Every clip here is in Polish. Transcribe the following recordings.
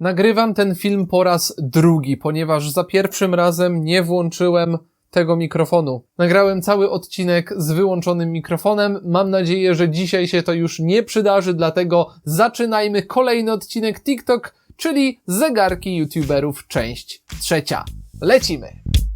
Nagrywam ten film po raz drugi, ponieważ za pierwszym razem nie włączyłem tego mikrofonu. Nagrałem cały odcinek z wyłączonym mikrofonem. Mam nadzieję, że dzisiaj się to już nie przydarzy, dlatego zaczynajmy kolejny odcinek TikTok, czyli zegarki youtuberów, część trzecia. Lecimy!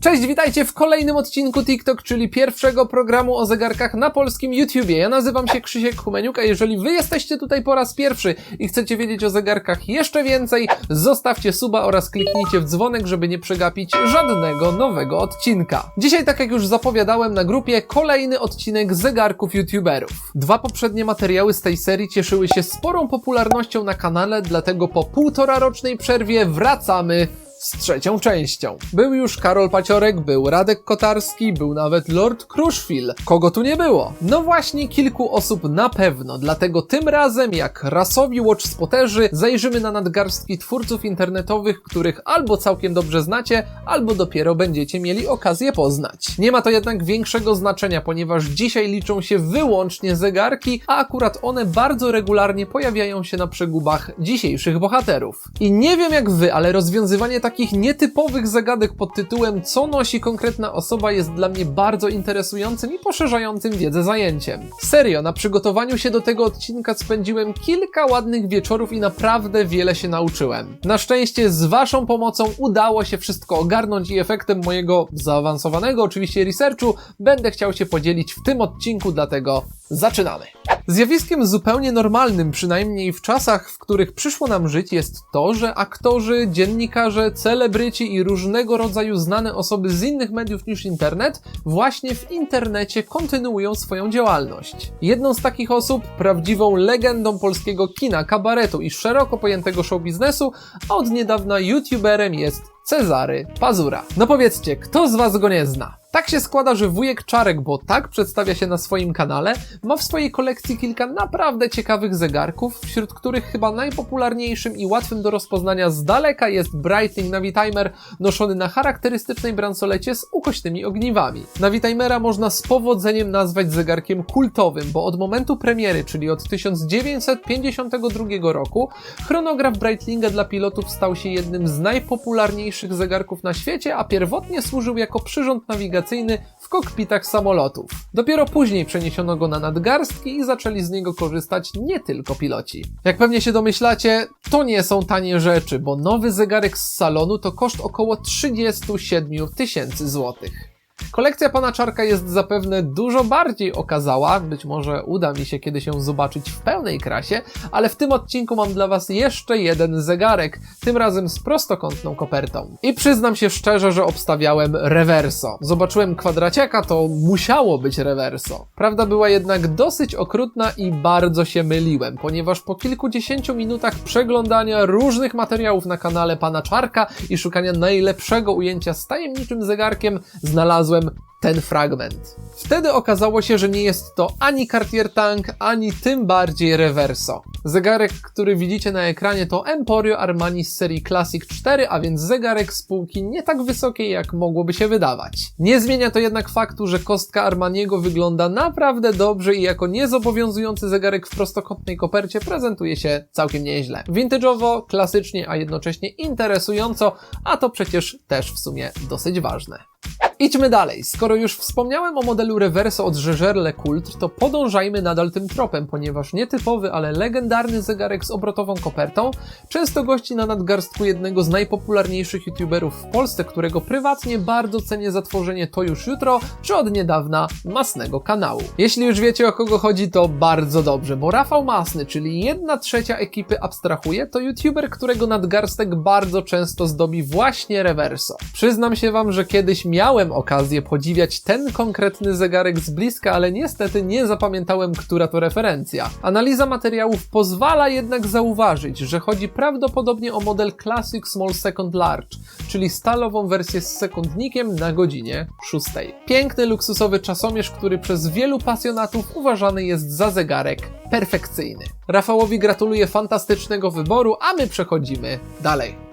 Cześć, witajcie w kolejnym odcinku TikTok, czyli pierwszego programu o zegarkach na polskim YouTubie. Ja nazywam się Krzysiek Humeniuk, a jeżeli wy jesteście tutaj po raz pierwszy i chcecie wiedzieć o zegarkach jeszcze więcej, zostawcie suba oraz kliknijcie w dzwonek, żeby nie przegapić żadnego nowego odcinka. Dzisiaj, tak jak już zapowiadałem na grupie, kolejny odcinek zegarków YouTuberów. Dwa poprzednie materiały z tej serii cieszyły się sporą popularnością na kanale, dlatego po półtora rocznej przerwie wracamy z trzecią częścią. Był już Karol Paciorek, był Radek Kotarski, był nawet Lord Kruszwil. Kogo tu nie było? No właśnie kilku osób na pewno, dlatego tym razem jak rasowi watchspoterzy zajrzymy na nadgarstki twórców internetowych, których albo całkiem dobrze znacie, albo dopiero będziecie mieli okazję poznać. Nie ma to jednak większego znaczenia, ponieważ dzisiaj liczą się wyłącznie zegarki, a akurat one bardzo regularnie pojawiają się na przegubach dzisiejszych bohaterów. I nie wiem jak wy, ale rozwiązywanie takich nietypowych zagadek pod tytułem co nosi konkretna osoba jest dla mnie bardzo interesującym i poszerzającym wiedzę zajęciem. Serio, na przygotowaniu się do tego odcinka spędziłem kilka ładnych wieczorów i naprawdę wiele się nauczyłem. Na szczęście z waszą pomocą udało się wszystko ogarnąć i efektem mojego zaawansowanego oczywiście researchu będę chciał się podzielić w tym odcinku, dlatego zaczynamy. Zjawiskiem zupełnie normalnym, przynajmniej w czasach, w których przyszło nam żyć, jest to, że aktorzy, dziennikarze, celebryci i różnego rodzaju znane osoby z innych mediów niż internet właśnie w internecie kontynuują swoją działalność. Jedną z takich osób, prawdziwą legendą polskiego kina, kabaretu i szeroko pojętego show biznesu, a od niedawna youtuberem jest Cezary Pazura. No powiedzcie, kto z was go nie zna? Tak się składa, że wujek Czarek, bo tak przedstawia się na swoim kanale, ma w swojej kolekcji kilka naprawdę ciekawych zegarków, wśród których chyba najpopularniejszym i łatwym do rozpoznania z daleka jest Breitling Navitimer noszony na charakterystycznej bransolecie z ukośnymi ogniwami. Navitimera można z powodzeniem nazwać zegarkiem kultowym, bo od momentu premiery, czyli od 1952 roku, chronograf Breitlinga dla pilotów stał się jednym z najpopularniejszych zegarków na świecie, a pierwotnie służył jako przyrząd nawigacyjny w kokpitach samolotów. Dopiero później przeniesiono go na nadgarstki i zaczęli z niego korzystać nie tylko piloci. Jak pewnie się domyślacie, to nie są tanie rzeczy, bo nowy zegarek z salonu to koszt około 37 tysięcy złotych. Kolekcja pana Czarka jest zapewne dużo bardziej okazała, być może uda mi się kiedyś ją zobaczyć w pełnej krasie, ale w tym odcinku mam dla was jeszcze jeden zegarek, tym razem z prostokątną kopertą. I przyznam się szczerze, że obstawiałem reverso. Zobaczyłem kwadraciaka, to musiało być reverso. Prawda była jednak dosyć okrutna i bardzo się myliłem, ponieważ po kilkudziesięciu minutach przeglądania różnych materiałów na kanale pana Czarka i szukania najlepszego ujęcia z tajemniczym zegarkiem znalazłem ten fragment. Wtedy okazało się, że nie jest to ani Cartier Tank, ani tym bardziej Reverso. Zegarek, który widzicie na ekranie to Emporio Armani z serii Classic 4, a więc zegarek z półki nie tak wysokiej jak mogłoby się wydawać. Nie zmienia to jednak faktu, że kostka Armaniego wygląda naprawdę dobrze i jako niezobowiązujący zegarek w prostokątnej kopercie prezentuje się całkiem nieźle. Vintage'owo, klasycznie, a jednocześnie interesująco, a to przecież też w sumie dosyć ważne. Idźmy dalej. Skoro już wspomniałem o modelu Reverso od Jaeger Coultre, to podążajmy nadal tym tropem, ponieważ nietypowy, ale legendarny zegarek z obrotową kopertą często gości na nadgarstku jednego z najpopularniejszych youtuberów w Polsce, którego prywatnie bardzo cenię za tworzenie To Już Jutro, czy od niedawna Masnego kanału. Jeśli już wiecie o kogo chodzi, to bardzo dobrze, bo Rafał Masny, czyli jedna trzecia ekipy Abstrahuje, to youtuber, którego nadgarstek bardzo często zdobi właśnie Reverso. Przyznam się wam, że kiedyś miałem okazję podziwiać ten konkretny zegarek z bliska, ale niestety nie zapamiętałem, która to referencja. Analiza materiałów pozwala jednak zauważyć, że chodzi prawdopodobnie o model Classic Small Second Large, czyli stalową wersję z sekundnikiem na godzinie 6. Piękny, luksusowy czasomierz, który przez wielu pasjonatów uważany jest za zegarek perfekcyjny. Rafałowi gratuluję fantastycznego wyboru, a my przechodzimy dalej.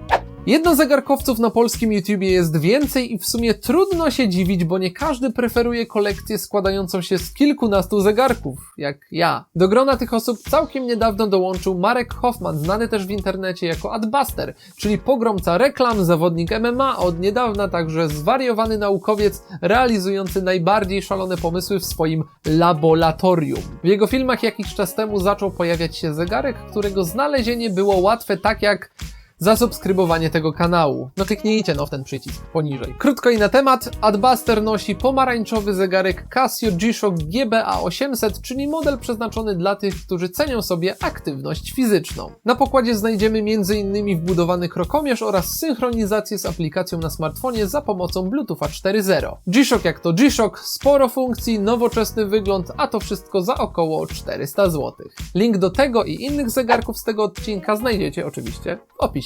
Jednozegarkowców na polskim YouTubie jest więcej i w sumie trudno się dziwić, bo nie każdy preferuje kolekcję składającą się z kilkunastu zegarków, jak ja. Do grona tych osób całkiem niedawno dołączył Marek Hoffman, znany też w internecie jako Adbuster, czyli pogromca reklam, zawodnik MMA, od niedawna także zwariowany naukowiec realizujący najbardziej szalone pomysły w swoim laboratorium. W jego filmach jakiś czas temu zaczął pojawiać się zegarek, którego znalezienie było łatwe tak jak zasubskrybowanie tego kanału. No kliknijcie no w ten przycisk poniżej. Krótko i na temat, Adbuster nosi pomarańczowy zegarek Casio G-Shock GBA 800, czyli model przeznaczony dla tych, którzy cenią sobie aktywność fizyczną. Na pokładzie znajdziemy m.in. wbudowany krokomierz oraz synchronizację z aplikacją na smartfonie za pomocą Bluetootha 4.0. G-Shock jak to G-Shock, sporo funkcji, nowoczesny wygląd, a to wszystko za około 400 zł. Link do tego i innych zegarków z tego odcinka znajdziecie oczywiście w opisie.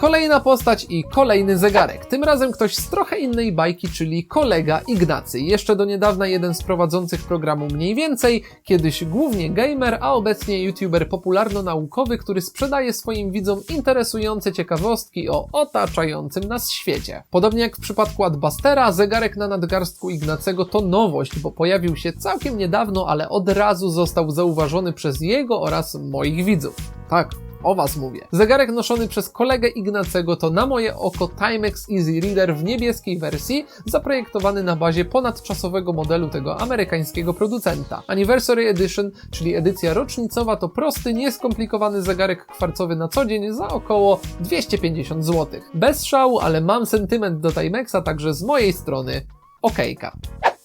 Kolejna postać i kolejny zegarek. Tym razem ktoś z trochę innej bajki, czyli kolega Ignacy. Jeszcze do niedawna jeden z prowadzących programu Mniej Więcej, kiedyś głównie gamer, a obecnie youtuber popularno-naukowy, który sprzedaje swoim widzom interesujące ciekawostki o otaczającym nas świecie. Podobnie jak w przypadku Adbustera, zegarek na nadgarstku Ignacego to nowość, bo pojawił się całkiem niedawno, ale od razu został zauważony przez jego oraz moich widzów. Tak, o was mówię. Zegarek noszony przez kolegę Ignacego to na moje oko Timex Easy Reader w niebieskiej wersji, zaprojektowany na bazie ponadczasowego modelu tego amerykańskiego producenta. Anniversary Edition, czyli edycja rocznicowa, to prosty, nieskomplikowany zegarek kwarcowy na co dzień za około 250 zł. Bez szału, ale mam sentyment do Timexa, także z mojej strony okejka.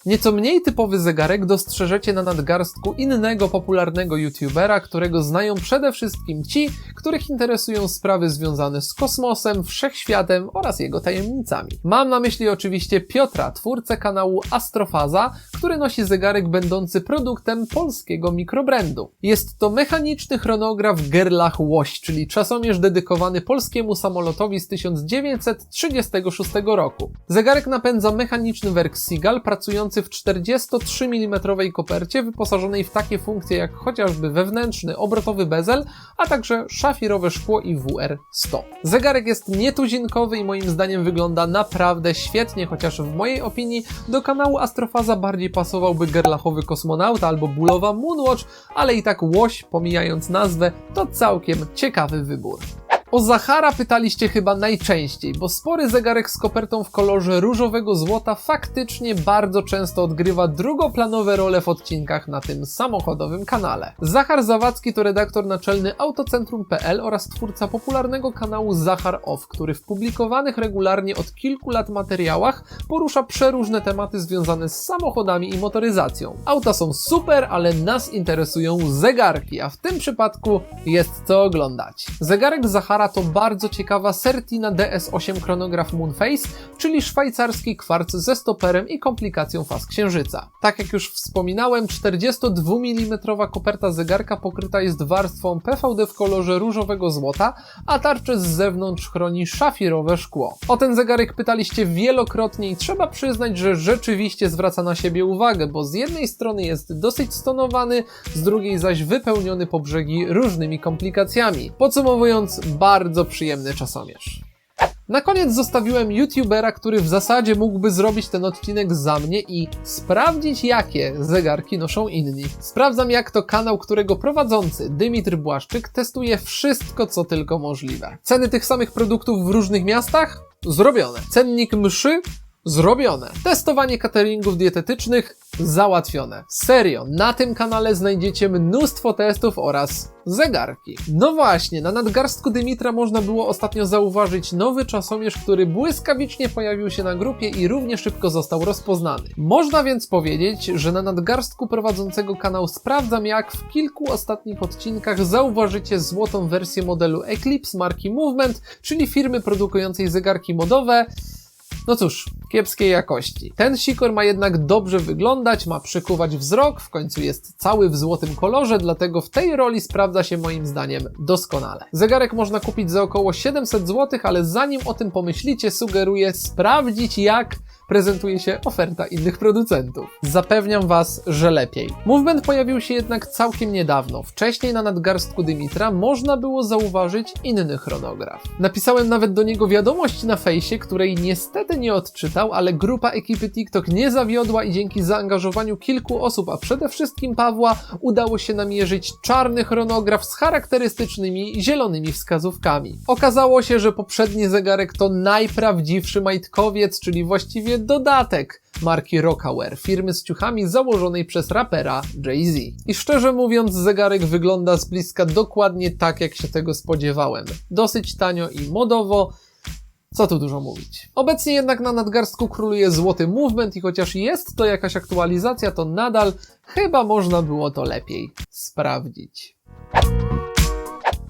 Nieco mniej typowy zegarek dostrzeżecie na nadgarstku innego popularnego youtubera, którego znają przede wszystkim ci, których interesują sprawy związane z kosmosem, wszechświatem oraz jego tajemnicami. Mam na myśli oczywiście Piotra, twórcę kanału Astrofaza, który nosi zegarek będący produktem polskiego mikrobrandu. Jest to mechaniczny chronograf Gerlach Łoś, czyli czasomierz dedykowany polskiemu samolotowi z 1936 roku. Zegarek napędza mechaniczny werk Seagull pracujący w 43 mm kopercie wyposażonej w takie funkcje jak chociażby wewnętrzny obrotowy bezel, a także szafirowe szkło i WR100. Zegarek jest nietuzinkowy i moim zdaniem wygląda naprawdę świetnie, chociaż w mojej opinii do kanału Astrofaza bardziej pasowałby gerlachowy kosmonauta albo bólowa Moonwatch, ale i tak łoś, pomijając nazwę, to całkiem ciekawy wybór. O Zachara pytaliście chyba najczęściej, bo spory zegarek z kopertą w kolorze różowego złota faktycznie bardzo często odgrywa drugoplanowe role w odcinkach na tym samochodowym kanale. Zachar Zawadzki to redaktor naczelny Autocentrum.pl oraz twórca popularnego kanału Zachar Off, który w publikowanych regularnie od kilku lat materiałach porusza przeróżne tematy związane z samochodami i motoryzacją. Auta są super, ale nas interesują zegarki, a w tym przypadku jest co oglądać. Zegarek Zachara to bardzo ciekawa Certina DS8 chronograf Moonface, czyli szwajcarski kwarc ze stoperem i komplikacją faz księżyca. Tak jak już wspominałem, 42 mm koperta zegarka pokryta jest warstwą PVD w kolorze różowego złota, a tarczę z zewnątrz chroni szafirowe szkło. O ten zegarek pytaliście wielokrotnie i trzeba przyznać, że rzeczywiście zwraca na siebie uwagę, bo z jednej strony jest dosyć stonowany, z drugiej zaś wypełniony po brzegi różnymi komplikacjami. Podsumowując, bardzo przyjemny czasomierz. Na koniec zostawiłem youtubera, który w zasadzie mógłby zrobić ten odcinek za mnie i sprawdzić, jakie zegarki noszą inni. Sprawdzam, jak to kanał, którego prowadzący Dymitr Błaszczyk testuje wszystko, co tylko możliwe. Ceny tych samych produktów w różnych miastach? Zrobione. Cennik mszy? Zrobione. Testowanie cateringów dietetycznych? Załatwione. Serio, na tym kanale znajdziecie mnóstwo testów oraz zegarki. No właśnie, na nadgarstku Dymitra można było ostatnio zauważyć nowy czasomierz, który błyskawicznie pojawił się na grupie i równie szybko został rozpoznany. Można więc powiedzieć, że na nadgarstku prowadzącego kanał Sprawdzam Jak w kilku ostatnich odcinkach zauważycie złotą wersję modelu Eclipse marki Movement, czyli firmy produkującej zegarki modowe, no cóż, kiepskiej jakości. Ten sikor ma jednak dobrze wyglądać, ma przykuwać wzrok, w końcu jest cały w złotym kolorze, dlatego w tej roli sprawdza się moim zdaniem doskonale. Zegarek można kupić za około 700 zł, ale zanim o tym pomyślicie, sugeruję sprawdzić jak prezentuje się oferta innych producentów. Zapewniam Was, że lepiej. Movement pojawił się jednak całkiem niedawno. Wcześniej na nadgarstku Dymitra można było zauważyć inny chronograf. Napisałem nawet do niego wiadomość na fejsie, której niestety nie odczytał, ale grupa ekipy TikTok nie zawiodła i dzięki zaangażowaniu kilku osób, a przede wszystkim Pawła, udało się namierzyć czarny chronograf z charakterystycznymi zielonymi wskazówkami. Okazało się, że poprzedni zegarek to najprawdziwszy majtkowiec, czyli właściwie dodatek marki Rockaware, firmy z ciuchami założonej przez rapera Jay-Z. I szczerze mówiąc, zegarek wygląda z bliska dokładnie tak, jak się tego spodziewałem. Dosyć tanio i modowo, co tu dużo mówić. Obecnie jednak na nadgarstku króluje złoty movement i chociaż jest to jakaś aktualizacja, to nadal chyba można było to lepiej sprawdzić.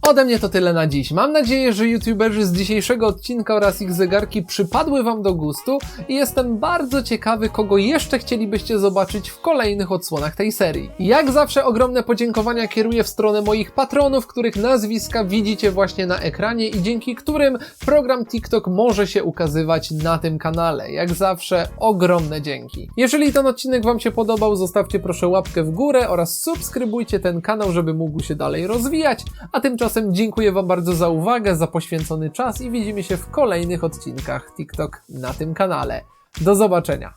Ode mnie to tyle na dziś. Mam nadzieję, że youtuberzy z dzisiejszego odcinka oraz ich zegarki przypadły Wam do gustu i jestem bardzo ciekawy, kogo jeszcze chcielibyście zobaczyć w kolejnych odsłonach tej serii. Jak zawsze ogromne podziękowania kieruję w stronę moich patronów, których nazwiska widzicie właśnie na ekranie i dzięki którym program TikTok może się ukazywać na tym kanale. Jak zawsze ogromne dzięki. Jeżeli ten odcinek Wam się podobał, zostawcie proszę łapkę w górę oraz subskrybujcie ten kanał, żeby mógł się dalej rozwijać, a tymczasem dziękuję Wam bardzo za uwagę, za poświęcony czas i widzimy się w kolejnych odcinkach TikTok na tym kanale. Do zobaczenia.